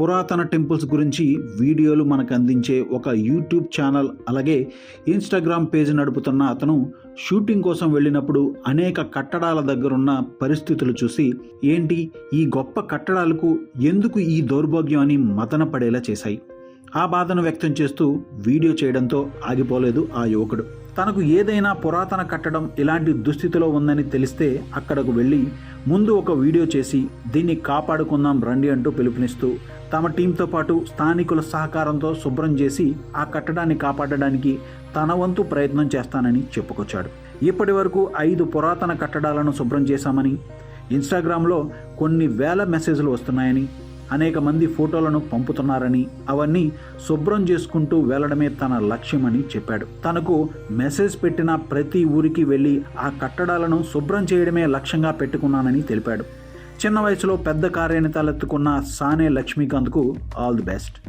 పురాతన టెంపుల్స్ గురించి వీడియోలు మనకు అందించే ఒక యూట్యూబ్ ఛానల్ అలాగే ఇన్స్టాగ్రామ్ పేజ్ నడుపుతున్న అతను షూటింగ్ కోసం వెళ్ళినప్పుడు అనేక కట్టడాల దగ్గరున్న పరిస్థితులు చూసి ఏంటి ఈ గొప్ప కట్టడాలకు ఎందుకు ఈ దౌర్భాగ్యం అని మతన పడేలా చేశాయి. ఆ బాధను వ్యక్తం చేస్తూ వీడియో చేయడంతో ఆగిపోలేదు ఆ యువకుడు. తనకు ఏదైనా పురాతన కట్టడం ఇలాంటి దుస్థితిలో ఉందని తెలిస్తే అక్కడకు వెళ్ళి ముందు ఒక వీడియో చేసి దీన్ని కాపాడుకుందాం రండి అంటూ పిలుపునిస్తూ తమ టీంతో పాటు స్థానికుల సహకారంతో శుభ్రం చేసి ఆ కట్టడాన్ని కాపాడడానికి తన వంతు ప్రయత్నం చేస్తానని చెప్పుకొచ్చాడు. ఇప్పటి వరకు ఐదు పురాతన కట్టడాలను శుభ్రం చేశామని ఇన్స్టాగ్రామ్లో కొన్ని వేల మెసేజ్లు వస్తున్నాయని అనేక మంది ఫోటోలను పంపుతున్నారని అవన్నీ శుభ్రం చేసుకుంటూ వెళ్ళడమే తన లక్ష్యమని చెప్పాడు. తనకు మెసేజ్ పెట్టిన ప్రతి ఊరికి వెళ్ళి ఆ కట్టడాలను శుభ్రం చేయడమే లక్ష్యంగా పెట్టుకున్నానని తెలిపాడు. చిన్న వయసులో పెద్ద కార్యాన్ని తలెత్తుకున్న సానే లక్ష్మీకాంత్కు ఆల్ ది బెస్ట్.